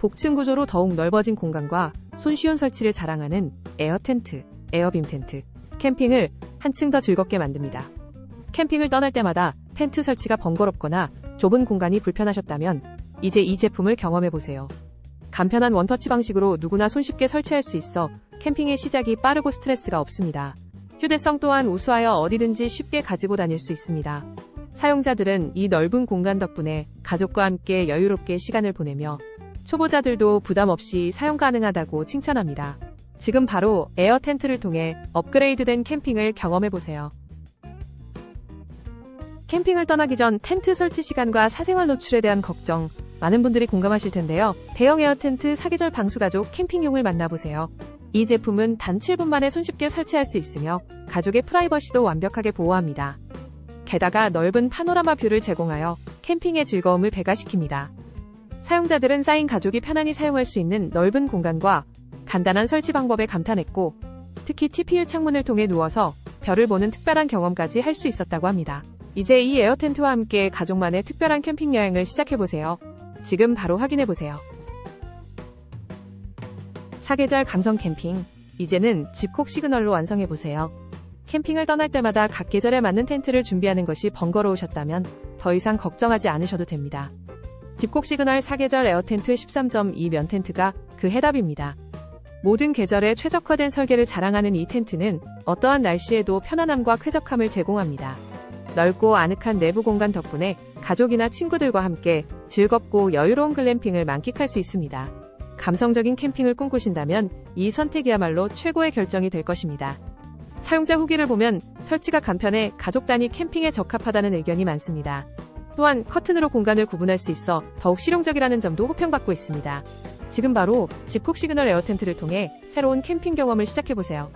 복층 구조로 더욱 넓어진 공간과 손쉬운 설치를 자랑하는 에어 텐트, 에어빔 텐트. 캠핑을 한층 더 즐겁게 만듭니다. 캠핑을 떠날 때마다 텐트 설치가 번거롭거나 좁은 공간이 불편하셨다면 이제 이 제품을 경험해 보세요. 간편한 원터치 방식으로 누구나 손쉽게 설치할 수 있어 캠핑의 시작이 빠르고 스트레스가 없습니다. 휴대성 또한 우수하여 어디든지 쉽게 가지고 다닐 수 있습니다. 사용자들은 이 넓은 공간 덕분에 가족과 함께 여유롭게 시간을 보내며 초보자들도 부담 없이 사용 가능하다고 칭찬합니다. 지금 바로 에어 텐트를 통해 업그레이드된 캠핑을 경험해 보세요. 캠핑을 떠나기 전 텐트 설치 시간과 사생활 노출에 대한 걱정 많은 분들이 공감하실 텐데요. 대형 에어 텐트 사계절 방수가족 캠핑용을 만나보세요. 이 제품은 단 7분 만에 손쉽게 설치할 수 있으며 가족의 프라이버시도 완벽하게 보호합니다. 게다가 넓은 파노라마 뷰를 제공하여 캠핑의 즐거움을 배가시킵니다. 사용자들은 쌓인 가족이 편안히 사용할 수 있는 넓은 공간과 간단한 설치 방법에 감탄했고 특히 TPU 창문을 통해 누워서 별을 보는 특별한 경험까지 할 수 있었다고 합니다. 이제 이 에어 텐트와 함께 가족만의 특별한 캠핑 여행을 시작해보세요. 지금 바로 확인해보세요. 사계절 감성 캠핑. 이제는 집콕 시그널로 완성해보세요. 캠핑을 떠날 때마다 각 계절에 맞는 텐트를 준비하는 것이 번거로우셨다면 더 이상 걱정하지 않으셔도 됩니다. 집콕 시그널 사계절 에어 텐트 13.2 면 텐트가 그 해답입니다. 모든 계절에 최적화된 설계를 자랑하는 이 텐트는 어떠한 날씨에도 편안함과 쾌적함을 제공합니다. 넓고 아늑한 내부 공간 덕분에 가족이나 친구들과 함께 즐겁고 여유로운 글램핑을 만끽할 수 있습니다. 감성적인 캠핑을 꿈꾸신다면 이 선택이야말로 최고의 결정이 될 것입니다. 사용자 후기를 보면 설치가 간편해 가족 단위 캠핑에 적합하다는 의견이 많습니다. 또한 커튼으로 공간을 구분할 수 있어 더욱 실용적이라는 점도 호평받고 있습니다. 지금 바로 집콕 시그널 에어 텐트를 통해 새로운 캠핑 경험을 시작해보세요.